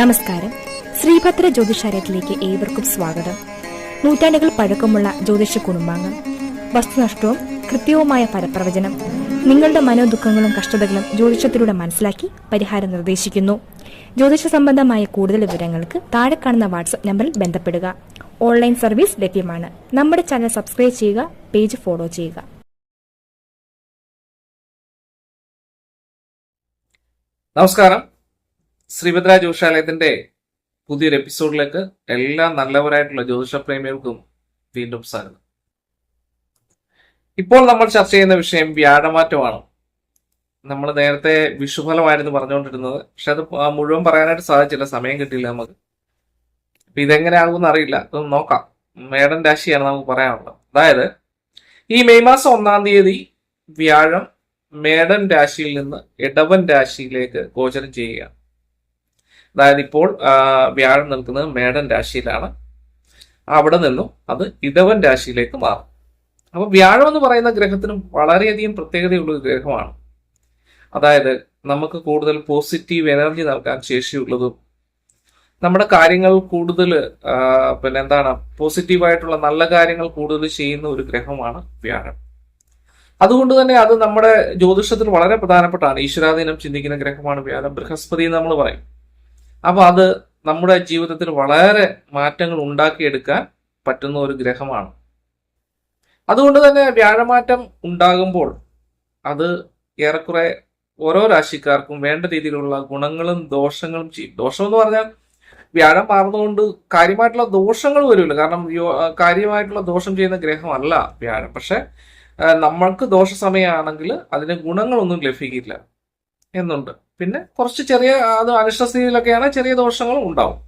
നമസ്കാരം. ശ്രീഭദ്ര ജ്യോതിഷാലയത്തിലേക്ക് ഏവർക്കും സ്വാഗതം. നൂറ്റാണ്ടുകൾ പഴക്കമുള്ള ജ്യോതിഷ കുടുംബാംഗം. വസ്തുനഷ്ടവും കൃത്യവുമായ പരപ്രവചനം നിങ്ങളുടെ മനോദുഃഖങ്ങളും കഷ്ടതകളും ജ്യോതിഷത്തിലൂടെ മനസ്സിലാക്കി പരിഹാരം നിർദ്ദേശിക്കുന്നു. ജ്യോതിഷ സംബന്ധമായ കൂടുതൽ വിവരങ്ങൾക്ക് താഴെ കാണുന്ന വാട്സ്ആപ്പ് നമ്പറിൽ ബന്ധപ്പെടുക. ഓൺലൈൻ സർവീസ് ലഭ്യമാണ്. നമ്മുടെ ചാനൽ സബ്സ്ക്രൈബ് ചെയ്യുക പേജ് ഫോളോ ചെയ്യുക. നമസ്കാരം. ശ്രീഭദ്ര ജ്യോതിഷാലയത്തിന്റെ പുതിയൊരു എപ്പിസോഡിലേക്ക് എല്ലാ നല്ലവരായിട്ടുള്ള ജ്യോതിഷ പ്രേമികൾക്കും വീണ്ടും സ്വാഗതം. ഇപ്പോൾ നമ്മൾ ചർച്ച ചെയ്യുന്ന വിഷയം വ്യാഴമാറ്റമാണ്. നമ്മൾ നേരത്തെ വിഷുഫലമായിരുന്നു പറഞ്ഞുകൊണ്ടിരുന്നത്. പക്ഷെ അത് മുഴുവൻ പറയാനായിട്ട് സാധിച്ചില്ല. സമയം കിട്ടിയില്ല നമുക്ക്. അപ്പൊ ഇതെങ്ങനെയാകുമെന്ന് അറിയില്ല. അതൊന്ന് നോക്കാം. മേടൻ രാശിയാണ് നമുക്ക് പറയാനുള്ളത്. അതായത് ഈ മെയ് മാസം ഒന്നാം തീയതി വ്യാഴം മേടൻ രാശിയിൽ നിന്ന് ഇടവൻ രാശിയിലേക്ക് ഗോചരം ചെയ്യുകയാണ്. അതായത് ഇപ്പോൾ വ്യാഴം നിൽക്കുന്നത് മേടൻ രാശിയിലാണ്. അവിടെ നിന്നും അത് ഇടവൻ രാശിയിലേക്ക് മാറും. അപ്പൊ വ്യാഴം എന്ന് പറയുന്ന ഗ്രഹത്തിനും വളരെയധികം പ്രത്യേകതയുള്ള ഒരു ഗ്രഹമാണ്. അതായത് നമുക്ക് കൂടുതൽ പോസിറ്റീവ് എനർജി നൽകാൻ ശേഷിയുള്ളതും നമ്മുടെ കാര്യങ്ങൾ കൂടുതൽ പിന്നെ എന്താണ് പോസിറ്റീവായിട്ടുള്ള നല്ല കാര്യങ്ങൾ കൂടുതൽ ചെയ്യുന്ന ഒരു ഗ്രഹമാണ് വ്യാഴം. അതുകൊണ്ട് തന്നെ അത് നമ്മുടെ ജ്യോതിഷത്തിൽ വളരെ പ്രധാനപ്പെട്ടാണ്. ഈശ്വരാധീനം ചിന്തിക്കുന്ന ഗ്രഹമാണ് വ്യാഴം. ബൃഹസ്പതി എന്ന് നമ്മൾ പറയും. അപ്പൊ അത് നമ്മുടെ ജീവിതത്തിൽ വളരെ മാറ്റങ്ങൾ ഉണ്ടാക്കിയെടുക്കാൻ പറ്റുന്ന ഒരു ഗ്രഹമാണ്. അതുകൊണ്ട് തന്നെ വ്യാഴമാറ്റം ഉണ്ടാകുമ്പോൾ അത് ഏറെക്കുറെ ഓരോ രാശിക്കാർക്കും വേണ്ട രീതിയിലുള്ള ഗുണങ്ങളും ദോഷങ്ങളും ചെയ്യും ദോഷം എന്ന് പറഞ്ഞാൽ വ്യാഴം മാറുന്നതുകൊണ്ട് കാര്യമായിട്ടുള്ള ദോഷങ്ങൾ വരില്ല കാരണം കാര്യമായിട്ടുള്ള ദോഷം ചെയ്യുന്ന ഗ്രഹമല്ല വ്യാഴം. പക്ഷെ നമ്മൾക്ക് ദോഷ സമയമാണെങ്കിൽ അതിന് ഗുണങ്ങളൊന്നും ലഭിക്കില്ല. എന്നുണ്ട്. പിന്നെ കുറച്ച് ചെറിയ അത് അനിഷ്ടസ്ഥിതിയിലൊക്കെയാണ് ചെറിയ ദോഷങ്ങളും ഉണ്ടാവും.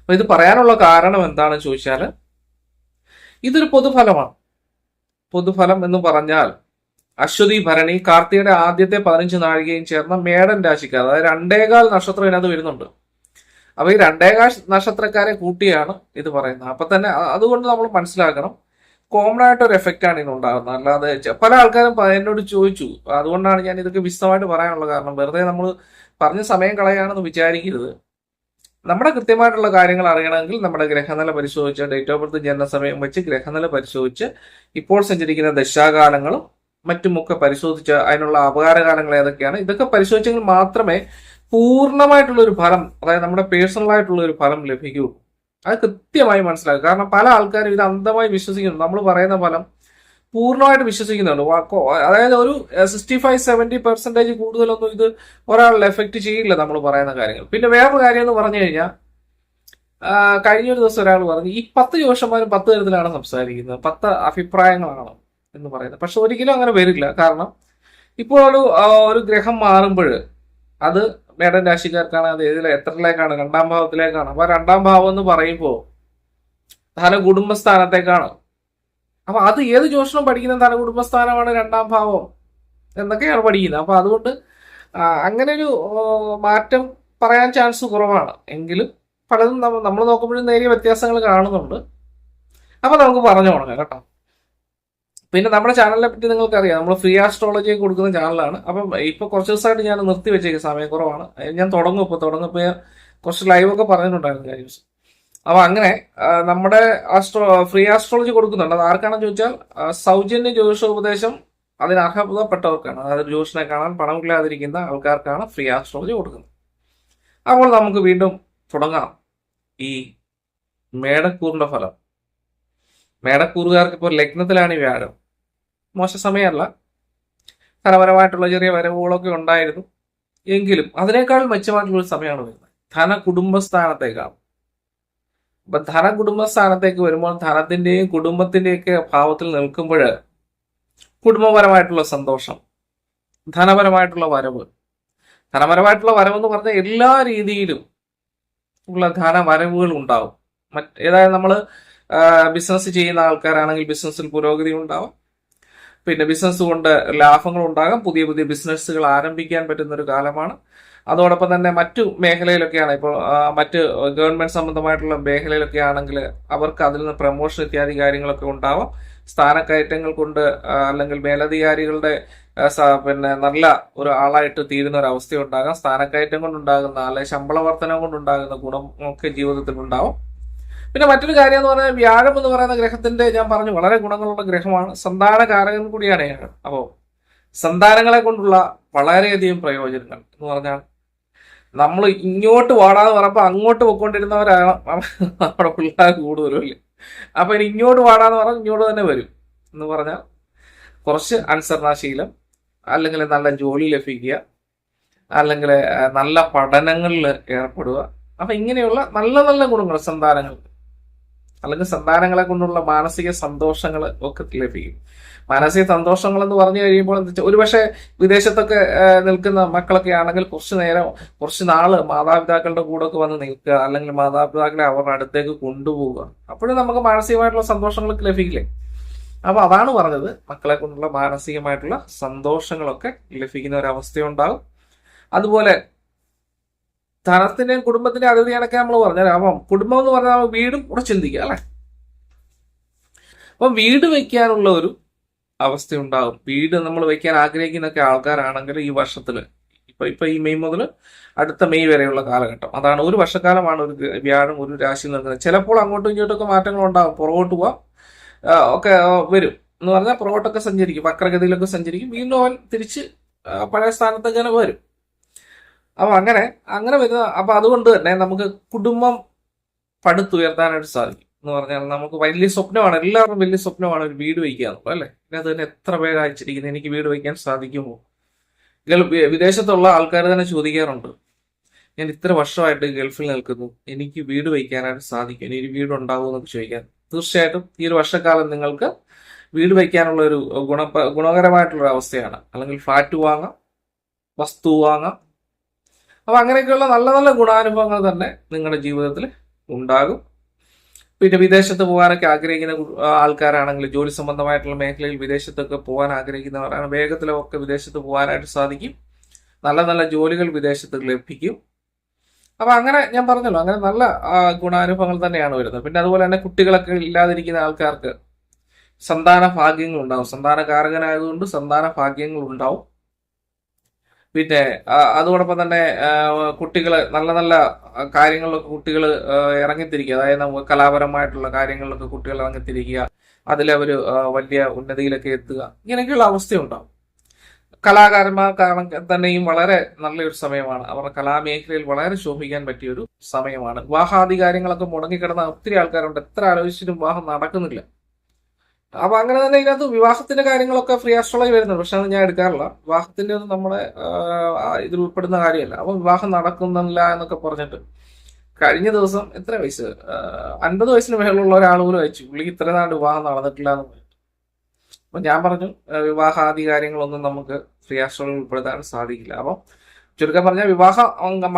അപ്പൊ ഇത് പറയാനുള്ള കാരണം എന്താണെന്ന് ചോദിച്ചാൽ ഇതൊരു പൊതുഫലമാണ്. പൊതുഫലം എന്ന് പറഞ്ഞാൽ അശ്വതി ഭരണി കാർത്തിയുടെ ആദ്യത്തെ പതിനഞ്ച് നാഴികയും ചേർന്ന മേടൻ രാശിക്കാർ അതായത് രണ്ടേകാൽ നക്ഷത്രം ഇതിനകത്ത് വരുന്നുണ്ട്. അപ്പൊ ഈ രണ്ടേകാൽ നക്ഷത്രക്കാരെ കൂട്ടിയാണ് ഇത് പറയുന്നത്. അപ്പൊ തന്നെ അതുകൊണ്ട് നമ്മൾ മനസ്സിലാക്കണം കോമൺ ആയിട്ട് ഒരു എഫക്റ്റ് ആണ് ഇതിനുണ്ടാകുന്നത് അല്ലാതെ പല ആൾക്കാരും എന്നോട് ചോദിച്ചു. അതുകൊണ്ടാണ് ഞാൻ ഇതൊക്കെ വിശദമായിട്ട് പറയാനുള്ള കാരണം. വെറുതെ നമ്മൾ പറഞ്ഞ സമയം കളയാണെന്ന് വിചാരിക്കരുത്. നമ്മുടെ കൃത്യമായിട്ടുള്ള കാര്യങ്ങൾ അറിയണമെങ്കിൽ നമ്മുടെ ഗ്രഹനില പരിശോധിച്ച് ഡേറ്റ് ഓഫ് ബർത്ത് ജനനസമയം വെച്ച് ഗ്രഹനില പരിശോധിച്ച് ഇപ്പോൾ സഞ്ചരിക്കുന്ന ദശാകാലങ്ങളും മറ്റുമൊക്കെ പരിശോധിച്ച് അതിനുള്ള അപകാരകാലങ്ങൾ ഏതൊക്കെയാണ് ഇതൊക്കെ പരിശോധിച്ചെങ്കിൽ മാത്രമേ പൂർണമായിട്ടുള്ള ഒരു ഫലം അതായത് നമ്മുടെ പേഴ്സണൽ ആയിട്ടുള്ള ഒരു ഫലം ലഭിക്കൂ അത് കൃത്യമായി മനസ്സിലാക്കുക. കാരണം പല ആൾക്കാരും ഇത് അന്ധമായി വിശ്വസിക്കുന്നു നമ്മൾ പറയുന്ന ഫലം പൂർണമായിട്ട് വിശ്വസിക്കുന്നുണ്ട്. അതായത് ഒരു സിക്സ്റ്റി ഫൈവ് സെവന്റി പെർസെന്റേജ് കൂടുതലൊന്നും ഇത് ഒരാളിൽ എഫക്ട് ചെയ്യില്ല നമ്മൾ പറയുന്ന കാര്യങ്ങൾ. പിന്നെ വേറൊരു കാര്യം എന്ന് പറഞ്ഞു കഴിഞ്ഞാൽ കഴിഞ്ഞൊരു ദിവസം ഒരാൾ പറഞ്ഞു ഈ പത്ത് ജോഷന്മാരും പത്ത് തരത്തിലാണ് സംസാരിക്കുന്നത്. പത്ത് അഭിപ്രായങ്ങളാണ് എന്ന് പറയുന്നത്. പക്ഷെ ഒരിക്കലും അങ്ങനെ വരില്ല. കാരണം ഇപ്പോൾ ഒരു ഒരു ഗ്രഹം മാറുമ്പോൾ അത് മേടൻ രാശിക്കാർക്കാണ് അത് ഏതിൽ എത്രയിലേക്കാണ് രണ്ടാം ഭാവത്തിലേക്കാണ്. അപ്പൊ രണ്ടാം ഭാവം എന്ന് പറയുമ്പോൾ ധന കുടുംബസ്ഥാനത്തേക്കാണ് അപ്പൊ അത് ഏത് ജോഷനും പഠിക്കുന്ന ധന കുടുംബസ്ഥാനമാണ് രണ്ടാം ഭാവം എന്നൊക്കെയാണ് പഠിക്കുന്നത്. അപ്പൊ അതുകൊണ്ട് അങ്ങനെ ഒരു മാറ്റം പറയാൻ ചാൻസ് കുറവാണ്. എങ്കിലും പലതും നമ്മൾ നോക്കുമ്പോഴും നേരിയ വ്യത്യാസങ്ങൾ കാണുന്നുണ്ട്. അപ്പൊ നമുക്ക് പറഞ്ഞു തുടങ്ങാം കേട്ടോ. പിന്നെ നമ്മുടെ ചാനലിനെ പറ്റി നിങ്ങൾക്ക് അറിയാം നമ്മൾ ഫ്രീ ആസ്ട്രോളജി കൊടുക്കുന്ന ചാനലാണ് അപ്പം ഇപ്പൊ കുറച്ച് ദിവസമായിട്ട് ഞാൻ നിർത്തി വെച്ചേക്കും സമയക്കുറവാണ് ഞാൻ തുടങ്ങും ഇപ്പൊ. തുടങ്ങുമ്പോൾ കുറച്ച് ലൈവൊക്കെ പറഞ്ഞിട്ടുണ്ടായിരുന്നു കാര്യം. അപ്പൊ അങ്ങനെ നമ്മുടെ ആസ്ട്രോ ഫ്രീ ആസ്ട്രോളജി കൊടുക്കുന്നുണ്ട്. അത് ആർക്കാണെന്ന് ചോദിച്ചാൽ സൗജന്യ ജ്യോതിഷോപദേശം അതിന് അർഹതപ്പെട്ടവർക്കാണ്. അതായത് ജ്യോതിഷനെ കാണാൻ പണം പണമില്ലാതിരിക്കുന്ന ആൾക്കാർക്കാണ് ഫ്രീ ആസ്ട്രോളജി കൊടുക്കുന്നത്. അപ്പോൾ നമുക്ക് വീണ്ടും തുടങ്ങാം. ഈ മേടക്കൂറിന്റെ ഫലം. മേടക്കൂറുകാർക്ക് ഇപ്പോൾ ലഗ്നത്തിലാണ് വ്യാഴം. മോശ സമയമല്ല. ധനപരമായിട്ടുള്ള ചെറിയ വരവുകളൊക്കെ ഉണ്ടായിരുന്നു. എങ്കിലും അതിനേക്കാൾ മെച്ചമായിട്ടുള്ള സമയമാണ് വരുന്നത്. ധന കുടുംബസ്ഥാനത്തേക്കാണ്. അപ്പൊ ധന കുടുംബസ്ഥാനത്തേക്ക് വരുമ്പോൾ ധനത്തിന്റെയും കുടുംബത്തിന്റെയൊക്കെ ഭാവത്തിൽ നിൽക്കുമ്പോൾ കുടുംബപരമായിട്ടുള്ള സന്തോഷം ധനപരമായിട്ടുള്ള വരവ്. ധനപരമായിട്ടുള്ള വരവ് എന്ന് പറഞ്ഞാൽ എല്ലാ രീതിയിലും ഉള്ള ധനവരവുകൾ ഉണ്ടാവും. മറ്റ് ഏതായാലും നമ്മൾ ബിസിനസ് ചെയ്യുന്ന ആൾക്കാരാണെങ്കിൽ ബിസിനസ്സിൽ പുരോഗതി ഉണ്ടാവും. പിന്നെ ബിസിനസ് കൊണ്ട് ലാഭങ്ങൾ ഉണ്ടാകാം. പുതിയ പുതിയ ബിസിനസ്സുകൾ ആരംഭിക്കാൻ പറ്റുന്ന ഒരു കാലമാണ്. അതോടൊപ്പം തന്നെ മറ്റു മേഖലയിലൊക്കെയാണ് ഇപ്പോൾ മറ്റ് ഗവൺമെന്റ് സംബന്ധമായിട്ടുള്ള മേഖലയിലൊക്കെ ആണെങ്കിൽ അവർക്ക് അതിൽ നിന്ന് പ്രൊമോഷൻ ഇത്യാദി കാര്യങ്ങളൊക്കെ ഉണ്ടാവാം. സ്ഥാനക്കയറ്റങ്ങൾ കൊണ്ട് അല്ലെങ്കിൽ മേലധികാരികളുടെ പിന്നെ നല്ല ഒരു ആളായിട്ട് തീരുന്ന ഒരു അവസ്ഥ ഉണ്ടാകാം സ്ഥാനക്കയറ്റം കൊണ്ടുണ്ടാകുന്ന അല്ലെങ്കിൽ ശമ്പള വർധനം കൊണ്ടുണ്ടാകുന്ന ഗുണം ഒക്കെ ജീവിതത്തിൽ ഉണ്ടാവും. പിന്നെ മറ്റൊരു കാര്യം എന്ന് പറഞ്ഞാൽ വ്യാഴം എന്ന് പറയുന്ന ഗ്രഹത്തിന്റെ ഞാൻ പറഞ്ഞു വളരെ ഗുണങ്ങളുള്ള ഗ്രഹമാണ്. സന്താനകാരകൻ കൂടിയാണ് വ്യാഴം. അപ്പോൾ സന്താനങ്ങളെ കൊണ്ടുള്ള വളരെയധികം പ്രയോജനങ്ങൾ എന്ന് പറഞ്ഞാൽ നമ്മൾ ഇങ്ങോട്ട് വാടാന്ന് പറയുമ്പോൾ അങ്ങോട്ട് പോയിക്കൊണ്ടിരുന്നവരാണ്. നമ്മുടെ പിള്ളേർ കൂടുതലും അപ്പൊ ഇനി ഇങ്ങോട്ട് വാടാന്ന് പറഞ്ഞാൽ ഇങ്ങോട്ട് തന്നെ വരും എന്ന് പറഞ്ഞാൽ കുറച്ച് അനുസരണാശീലം അല്ലെങ്കിൽ നല്ല ജോലി ലഭിക്കുക അല്ലെങ്കിൽ നല്ല പഠനങ്ങളിൽ ഏർപ്പെടുക. അപ്പൊ ഇങ്ങനെയുള്ള നല്ല നല്ല ഗുണങ്ങൾ സന്താനങ്ങൾക്ക്. അല്ലെങ്കിൽ സന്താനങ്ങളെ കൊണ്ടുള്ള മാനസിക സന്തോഷങ്ങൾ ഒക്കെ ലഭിക്കും. മാനസിക സന്തോഷങ്ങൾ എന്ന് പറഞ്ഞു കഴിയുമ്പോൾ എന്താ വെച്ചാൽ ഒരുപക്ഷെ വിദേശത്തൊക്കെ നിൽക്കുന്ന മക്കളൊക്കെ ആണെങ്കിൽ കുറച്ച് നേരം കുറച്ച് നാൾ മാതാപിതാക്കളുടെ കൂടെ ഒക്കെ വന്ന് നിൽക്കുക അല്ലെങ്കിൽ മാതാപിതാക്കളെ അവരുടെ അടുത്തേക്ക് കൊണ്ടുപോവുക. അപ്പോഴും നമുക്ക് മാനസികമായിട്ടുള്ള സന്തോഷങ്ങളൊക്കെ ലഭിക്കില്ലേ? അപ്പൊ അതാണ് പറഞ്ഞത്. മക്കളെ കൊണ്ടുള്ള മാനസികമായിട്ടുള്ള സന്തോഷങ്ങളൊക്കെ ലഭിക്കുന്ന ഒരവസ്ഥയുണ്ടാകും അതുപോലെ ധനത്തിന്റെയും കുടുംബത്തിന്റെയും അതിഥി കണക്കെ നമ്മൾ പറഞ്ഞത്. അപ്പം കുടുംബം എന്ന് പറഞ്ഞാൽ വീടും കൂടെ ചിന്തിക്കുക അല്ലെ? അപ്പം വീട് വെക്കാനുള്ള ഒരു അവസ്ഥ ഉണ്ടാകും വീട് നമ്മൾ വെക്കാൻ ആഗ്രഹിക്കുന്നൊക്കെ ആൾക്കാരാണെങ്കിൽ ഈ വർഷത്തിൽ ഇപ്പൊ ഇപ്പൊ ഈ മെയ് മുതൽ അടുത്ത മെയ് വരെയുള്ള കാലഘട്ടം. അതാണ് ഒരു വർഷക്കാലമാണ് ഒരു വ്യാഴം ഒരു രാശിയിൽ നിൽക്കുന്നത്. ചിലപ്പോൾ അങ്ങോട്ടും ഇങ്ങോട്ടൊക്കെ മാറ്റങ്ങൾ ഉണ്ടാകും പുറകോട്ട് പോവാം. ഒക്കെ വരും എന്ന് പറഞ്ഞാൽ പുറകോട്ടൊക്കെ സഞ്ചരിക്കും. വക്രഗതിയിലൊക്കെ സഞ്ചരിക്കും. വീണ്ടും അവൻ തിരിച്ച് പഴയ സ്ഥാനത്തേക്ക് തന്നെ വരും. അപ്പൊ അങ്ങനെ അങ്ങനെ വരുന്ന അപ്പോൾ അതുകൊണ്ട് തന്നെ നമുക്ക് കുടുംബം പടുത്തുയർത്താനായിട്ട് സാധിക്കും എന്ന് പറഞ്ഞാൽ നമുക്ക് വലിയ സ്വപ്നമാണ് എല്ലാവർക്കും വലിയ സ്വപ്നമാണ് ഒരു വീട് വയ്ക്കുക എന്നുള്ളത് അല്ലേ? ഇതിനകത്ത് തന്നെ എത്ര പേര് അയച്ചിരിക്കുന്നത്? എനിക്ക് വീട് വയ്ക്കാൻ സാധിക്കുമോ? ഗൾഫ് വിദേശത്തുള്ള ആൾക്കാർ തന്നെ ചോദിക്കാറുണ്ട്. ഞാൻ ഇത്ര വർഷമായിട്ട് ഗൾഫിൽ നിൽക്കുന്നു. എനിക്ക് വീട് വയ്ക്കാനായിട്ട് സാധിക്കും. ഇനി ഒരു വീട് ഉണ്ടാവുമോ എന്നൊക്കെ ചോദിക്കാൻ. തീർച്ചയായിട്ടും ഈ ഒരു വർഷക്കാലം നിങ്ങൾക്ക് വീട് വയ്ക്കാനുള്ള ഒരു ഗുണ ഗുണകരമായിട്ടുള്ള അവസ്ഥയാണ്. അല്ലെങ്കിൽ ഫ്ലാറ്റ് വാങ്ങാം വസ്തു വാങ്ങാം അപ്പൊ അങ്ങനെയൊക്കെയുള്ള നല്ല നല്ല ഗുണാനുഭവങ്ങൾ തന്നെ നിങ്ങളുടെ ജീവിതത്തിൽ ഉണ്ടാകും. പിന്നെ വിദേശത്ത് പോകാനൊക്കെ ആഗ്രഹിക്കുന്ന ആൾക്കാരാണെങ്കിൽ ജോലി സംബന്ധമായിട്ടുള്ള മേഖലയിൽ വിദേശത്തൊക്കെ പോകാൻ ആഗ്രഹിക്കുന്നവരാണ്. വേഗത്തിലൊക്കെ വിദേശത്ത് പോകാനായിട്ട് സാധിക്കും. നല്ല നല്ല ജോലികൾ വിദേശത്ത് ലഭിക്കും. അപ്പൊ അങ്ങനെ ഞാൻ പറഞ്ഞല്ലോ അങ്ങനെ നല്ല ഗുണാനുഭവങ്ങൾ തന്നെയാണ് വരുന്നത്. പിന്നെ അതുപോലെ തന്നെ കുട്ടികളൊക്കെ ഇല്ലാതിരിക്കുന്ന ആൾക്കാർക്ക് സന്താന ഭാഗ്യങ്ങൾ ഉണ്ടാവും സന്താന കാരകനായതുകൊണ്ട് സന്താന ഭാഗ്യങ്ങൾ ഉണ്ടാവും പിന്നെ അതോടൊപ്പം തന്നെ കുട്ടികൾ നല്ല നല്ല കാര്യങ്ങളിലൊക്കെ കുട്ടികൾ ഇറങ്ങിത്തിരിക്കുക. അതായത് നമുക്ക് കലാപരമായിട്ടുള്ള കാര്യങ്ങളിലൊക്കെ കുട്ടികൾ ഇറങ്ങിത്തിരിക്കുക. അതിലവർ വലിയ ഉന്നതിയിലൊക്കെ എത്തുക. ഇങ്ങനെയൊക്കെയുള്ള അവസ്ഥയുണ്ടാവും. കലാകാരന്മാർക്കാണെങ്കിൽ തന്നെയും വളരെ നല്ലൊരു സമയമാണ്. അവരുടെ കലാമേഖലയിൽ വളരെ ശോഭിക്കാൻ പറ്റിയൊരു സമയമാണ്. വിവാഹാധികാരങ്ങളൊക്കെ മുടങ്ങിക്കിടന്ന ഒത്തിരി ആൾക്കാരുണ്ട്. എത്ര ആലോചിച്ചിട്ടും വിവാഹം നടക്കുന്നില്ല. അപ്പൊ അങ്ങനെ തന്നെ ഇതിനകത്ത് വിവാഹത്തിന്റെ കാര്യങ്ങളൊക്കെ ഫ്രീ ആസ്ട്രോളജി വരുന്നുണ്ട്. പക്ഷെ അത് ഞാൻ എടുക്കാറില്ല. വിവാഹത്തിന്റെ ഒന്നും നമ്മുടെ ഇതിൽ ഉൾപ്പെടുന്ന കാര്യമല്ല. അപ്പൊ വിവാഹം നടക്കുന്നില്ല എന്നൊക്കെ പറഞ്ഞിട്ട് കഴിഞ്ഞ ദിവസം എത്ര വയസ്സ്? അൻപത് വയസ്സിന് മേലുള്ള ഒരാൾ പോലും അയച്ചു. പുള്ളിക്ക് ഇത്ര നാട് വിവാഹം നടന്നിട്ടില്ല എന്ന് പറഞ്ഞു അപ്പൊ ഞാൻ പറഞ്ഞു വിവാഹാദി കാര്യങ്ങളൊന്നും നമുക്ക് ഫ്രീ ആസ്ട്രോളജി ഉൾപ്പെടുത്താൻ സാധിക്കില്ല. അപ്പം ചുരുക്കം പറഞ്ഞാൽ വിവാഹ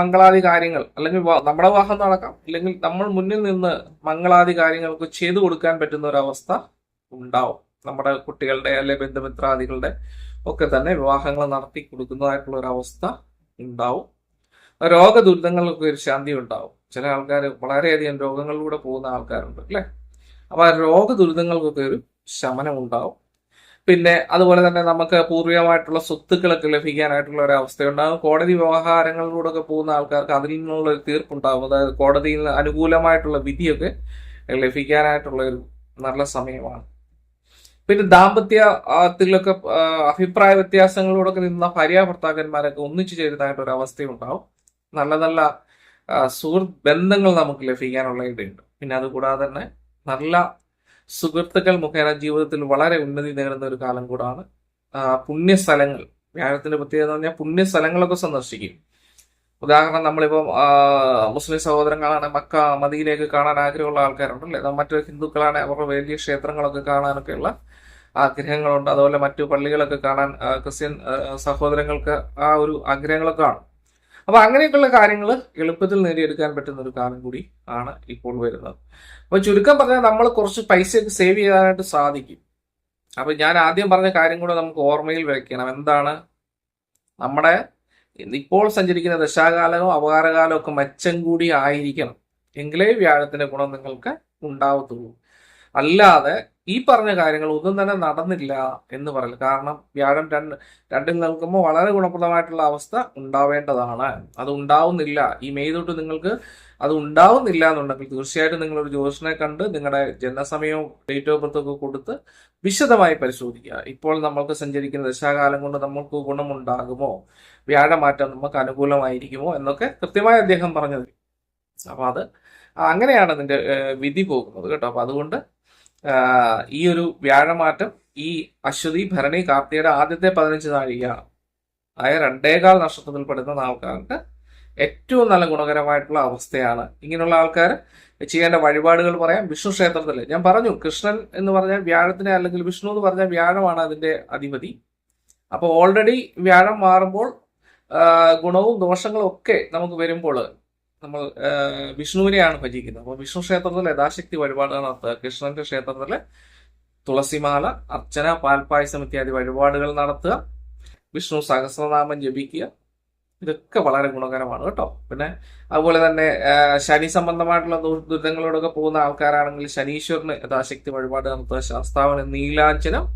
മംഗളാദി കാര്യങ്ങൾ അല്ലെങ്കിൽ നമ്മുടെ വിവാഹം നടക്കാം. അല്ലെങ്കിൽ നമ്മൾ മുന്നിൽ നിന്ന് മംഗളാദി കാര്യങ്ങൾക്ക് ചെയ്തു കൊടുക്കാൻ പറ്റുന്ന ഒരു അവസ്ഥ ഉണ്ടാവും. നമ്മുടെ കുട്ടികളുടെ അല്ലെ ബന്ധുമിത്രാദികളുടെ ഒക്കെ തന്നെ വിവാഹങ്ങൾ നടത്തി കൊടുക്കുന്നതായിട്ടുള്ള ഒരു അവസ്ഥ ഉണ്ടാവും. രോഗദുരിതങ്ങൾക്ക് ഒരു ശാന്തി ഉണ്ടാവും. ചില ആൾക്കാർ വളരെയധികം രോഗങ്ങളിലൂടെ പോകുന്ന ആൾക്കാരുണ്ട് അല്ലെ? അപ്പൊ ആ രോഗദുരിതങ്ങൾക്കൊക്കെ ഒരു ശമനം ഉണ്ടാവും. പിന്നെ അതുപോലെ തന്നെ നമുക്ക് പൂർവികമായിട്ടുള്ള സ്വത്തുക്കളൊക്കെ ലഭിക്കാനായിട്ടുള്ള ഒരു അവസ്ഥയുണ്ടാകും കോടതി വ്യവഹാരങ്ങളിലൂടെ ഒക്കെ പോകുന്ന ആൾക്കാർക്ക് അതിൽ നിന്നുള്ള ഒരു തീർപ്പുണ്ടാകും അതായത് കോടതിയിൽ അനുകൂലമായിട്ടുള്ള വിധിയൊക്കെ ലഭിക്കാനായിട്ടുള്ള ഒരു നല്ല സമയമാണ്. പിന്നെ ദാമ്പത്യത്തിലൊക്കെ അഭിപ്രായ വ്യത്യാസങ്ങളോടൊക്കെ നിന്ന ഭാര്യ ഭർത്താക്കന്മാരൊക്കെ ഒന്നിച്ചു ചേരുന്നതായിട്ട് ഒരു അവസ്ഥയുണ്ടാവും. നല്ല നല്ല സുഹൃത്ത് ബന്ധങ്ങൾ നമുക്ക് ലഭിക്കാനുള്ള ഇടയുണ്ട്. പിന്നെ അതുകൂടാതെ തന്നെ നല്ല സുഹൃത്തുക്കൾ മുഖേന ജീവിതത്തിൽ വളരെ ഉന്നതി നേടുന്ന ഒരു കാലം കൂടാണ്. പുണ്യസ്ഥലങ്ങൾ വ്യാഴത്തിന്റെ പ്രത്യേകത എന്ന് പറഞ്ഞാൽ പുണ്യസ്ഥലങ്ങളൊക്കെ സന്ദർശിക്കും. ഉദാഹരണം നമ്മളിപ്പോൾ മുസ്ലിം സഹോദരങ്ങളാണ് മക്ക മദിയിലേക്ക് കാണാൻ ആഗ്രഹമുള്ള ആൾക്കാരുണ്ടല്ലേ? അല്ലെ മറ്റു ഹിന്ദുക്കളാണ് അവരുടെ വലിയ ക്ഷേത്രങ്ങളൊക്കെ കാണാനൊക്കെയുള്ള ആഗ്രഹങ്ങളുണ്ട്. അതുപോലെ മറ്റു പള്ളികളൊക്കെ കാണാൻ ക്രിസ്ത്യൻ സഹോദരങ്ങൾക്ക് ആ ഒരു ആഗ്രഹങ്ങളൊക്കെ കാണും. അപ്പൊ അങ്ങനെയൊക്കെയുള്ള കാര്യങ്ങൾ എളുപ്പത്തിൽ നേടിയെടുക്കാൻ പറ്റുന്ന ഒരു കാലം കൂടി ആണ് ഇപ്പോൾ വരുന്നത്. അപ്പൊ ചുരുക്കം പറഞ്ഞാൽ നമ്മൾ കുറച്ച് പൈസയൊക്കെ സേവ് ചെയ്യാനായിട്ട് സാധിക്കും. അപ്പൊ ഞാൻ ആദ്യം പറഞ്ഞ കാര്യം കൂടെ നമുക്ക് ഓർമ്മയിൽ വെക്കണം. എന്താണ്? നമ്മുടെ ഇപ്പോൾ സഞ്ചരിക്കുന്ന ദശാകാലമോ അപകാരകാലമോ ഒക്കെ മെച്ചം കൂടി ആയിരിക്കണം. എങ്കിലേ വ്യാഴത്തിന്റെ ഗുണം നിങ്ങൾക്ക് ഉണ്ടാവത്തുള്ളൂ. അല്ലാതെ ഈ പറഞ്ഞ കാര്യങ്ങൾ ഒന്നും തന്നെ നടന്നില്ല എന്ന് പറയൽ കാരണം വ്യാഴം രണ്ട് രണ്ടിൽ നിൽക്കുമ്പോൾ വളരെ ഗുണപ്രദമായിട്ടുള്ള അവസ്ഥ ഉണ്ടാവേണ്ടതാണ്. അത് ഉണ്ടാവുന്നില്ല. ഈ മെയ് തൊട്ട് നിങ്ങൾക്ക് അത് ഉണ്ടാവുന്നില്ല എന്നുണ്ടെങ്കിൽ തീർച്ചയായിട്ടും നിങ്ങളൊരു ജ്യോതിഷനെ കണ്ട് നിങ്ങളുടെ ജനനസമയവും ഡേറ്റ് ഓഫ് ബർത്ത് ഒക്കെ കൊടുത്ത് വിശദമായി പരിശോധിക്കുക. ഇപ്പോൾ നമ്മൾക്ക് സഞ്ചരിക്കുന്ന ദശാകാലം കൊണ്ട് നമ്മൾക്ക് ഗുണമുണ്ടാകുമോ? വ്യാഴമാറ്റം നമുക്ക് അനുകൂലമായിരിക്കുമോ? എന്നൊക്കെ കൃത്യമായി അദ്ദേഹം പറഞ്ഞത്. അപ്പൊ അത് അങ്ങനെയാണ് അതിന്റെ വിധി പോകുന്നത് കേട്ടോ. അപ്പൊ അതുകൊണ്ട് ഈ ഒരു വ്യാഴമാറ്റം ഈ അശ്വതി ഭരണി കാർത്തിയുടെ ആദ്യത്തെ പതിനഞ്ച് നാഴിക ആയ രണ്ടേകാൽ നക്ഷത്രത്തിൽ പെടുന്ന ആൾക്കാർക്ക് ഏറ്റവും നല്ല ഗുണകരമായിട്ടുള്ള അവസ്ഥയാണ്. ഇങ്ങനെയുള്ള ആൾക്കാർ ചെയ്യേണ്ട വഴിപാടുകൾ പറയാം വിഷ്ണു ക്ഷേത്രത്തിൽ. ഞാൻ പറഞ്ഞു കൃഷ്ണൻ എന്ന് പറഞ്ഞാൽ വ്യാഴത്തിനെ അല്ലെങ്കിൽ വിഷ്ണു എന്ന് പറഞ്ഞാൽ വ്യാഴമാണ് അതിന്റെ അധിപതി. അപ്പോൾ ഓൾറെഡി വ്യാഴം മാറുമ്പോൾ ഗുണവും ദോഷങ്ങളും ഒക്കെ നമുക്ക് വരുമ്പോൾ നമ്മൾ വിഷ്ണുവിനെയാണ് ഭജിക്കുന്നത്. അപ്പോൾ വിഷ്ണു ക്ഷേത്രത്തിൽ യഥാശക്തി വഴിപാടുകൾ നടത്തുക. കൃഷ്ണന്റെ ക്ഷേത്രത്തിൽ തുളസിമാല അർച്ചന പാൽപായസം ഇത്യാദി വഴിപാടുകൾ നടത്തുക. വിഷ്ണു സഹസ്രനാമം ജപിക്കുക. ഇതൊക്കെ വളരെ ഗുണകരമാണ് കേട്ടോ. പിന്നെ അതുപോലെ തന്നെ ശനി സംബന്ധമായിട്ടുള്ള ദുരിതങ്ങളോടൊക്കെ പോകുന്ന ആൾക്കാരാണെങ്കിൽ ശനീശ്വരന് യഥാശക്തി വഴിപാട് നടത്തുക. ശാസ്താവിന് നീലാഞ്ചനം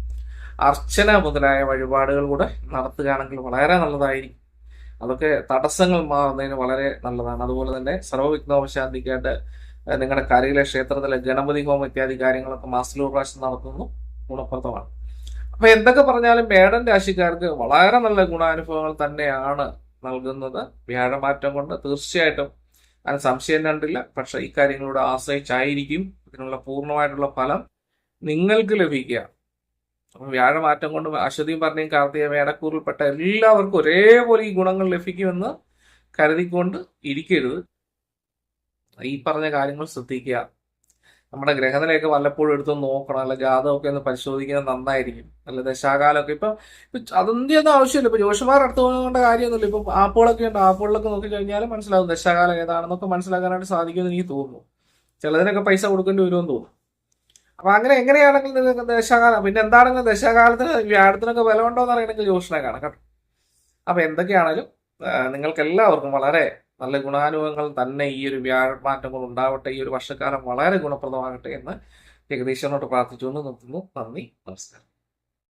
അർച്ചന മുതലായ വഴിപാടുകൾ കൂടെ നടത്തുകയാണെങ്കിൽ വളരെ നല്ലതായിരിക്കും. അതൊക്കെ തടസ്സങ്ങൾ മാറുന്നതിന് വളരെ നല്ലതാണ്. അതുപോലെ തന്നെ സർവവിഘ്നോപശാന്തിക്കായിട്ട് നിങ്ങളുടെ കരയിലെ ക്ഷേത്രത്തിലെ ഗണപതി ഹോമം ഇത്യാദി കാര്യങ്ങളൊക്കെ മാസത്തിലൂർ പ്രാവശ്യം നടത്തുന്നു. ഗുണപ്രദമാണ്. അപ്പൊ എന്തൊക്കെ പറഞ്ഞാലും മേടൻ രാശിക്കാർക്ക് വളരെ നല്ല ഗുണാനുഭവങ്ങൾ തന്നെയാണ് നൽകുന്നത്. വ്യാഴമാറ്റം കൊണ്ട് തീർച്ചയായിട്ടും അതിന് സംശയം കണ്ടില്ല പക്ഷെ ഈ ആശ്രയിച്ചായിരിക്കും. ഇതിനുള്ള പൂർണമായിട്ടുള്ള ഫലം നിങ്ങൾക്ക് ലഭിക്കുക. വ്യാഴമാറ്റം കൊണ്ട് അശ്വതിയും പറഞ്ഞയും കാർത്തിക മേടക്കൂറിൽപ്പെട്ട എല്ലാവർക്കും ഒരേപോലെ ഈ ഗുണങ്ങൾ ലഭിക്കുമെന്ന് കരുതിക്കൊണ്ട് ഇരിക്കരുത്. ഈ പറഞ്ഞ കാര്യങ്ങൾ ശ്രദ്ധിക്കുക. നമ്മുടെ ഗ്രഹനിലയൊക്കെ വല്ലപ്പോഴും എടുത്ത് നോക്കണം. അല്ല ജാതകമൊക്കെ ഒന്ന് പരിശോധിക്കുന്നത് നന്നായിരിക്കും. അല്ല ദശാകാലമൊക്കെ ഇപ്പം അതിന്റെ ഒന്നും ആവശ്യമില്ല. ഇപ്പൊ ജോഷിമാരുടെ അടുത്ത് പോകേണ്ട കാര്യമൊന്നുമില്ല. ഇപ്പൊ ആപ്പുകളൊക്കെ ഉണ്ട്. ആപ്പുകളിലൊക്കെ നോക്കി കഴിഞ്ഞാൽ മനസ്സിലാവും ദശാകാലം ഏതാണെന്നൊക്കെ മനസ്സിലാക്കാനായിട്ട് സാധിക്കുമെന്ന് എനിക്ക് തോന്നുന്നു. ചിലതിനൊക്കെ പൈസ കൊടുക്കേണ്ടി വരുമെന്ന് തോന്നുന്നു. അപ്പൊ അങ്ങനെ എങ്ങനെയാണെങ്കിൽ നിങ്ങൾക്ക് ദശാകാലം പിന്നെ എന്താണെങ്കിലും ദശാകാലത്തിന് വ്യാഴത്തിനൊക്കെ വില ഉണ്ടോ എന്ന് അറിയണമെങ്കിൽ ജോഷിനെ കാണാം കേട്ടോ. അപ്പൊ എന്തൊക്കെയാണെങ്കിലും നിങ്ങൾക്ക് എല്ലാവർക്കും വളരെ നല്ല ഗുണാനുഭവങ്ങൾ തന്നെ ഈ ഒരു വ്യാഴമാറ്റം കൊണ്ട് ഉണ്ടാവട്ടെ ഈ ഒരു വർഷക്കാലം വളരെ ഗുണപ്രദമാകട്ടെ എന്ന് ജഗദീശ്വരനോട് പ്രാർത്ഥിച്ചുകൊണ്ട് നിർത്തുന്നു. നന്ദി നമസ്കാരം.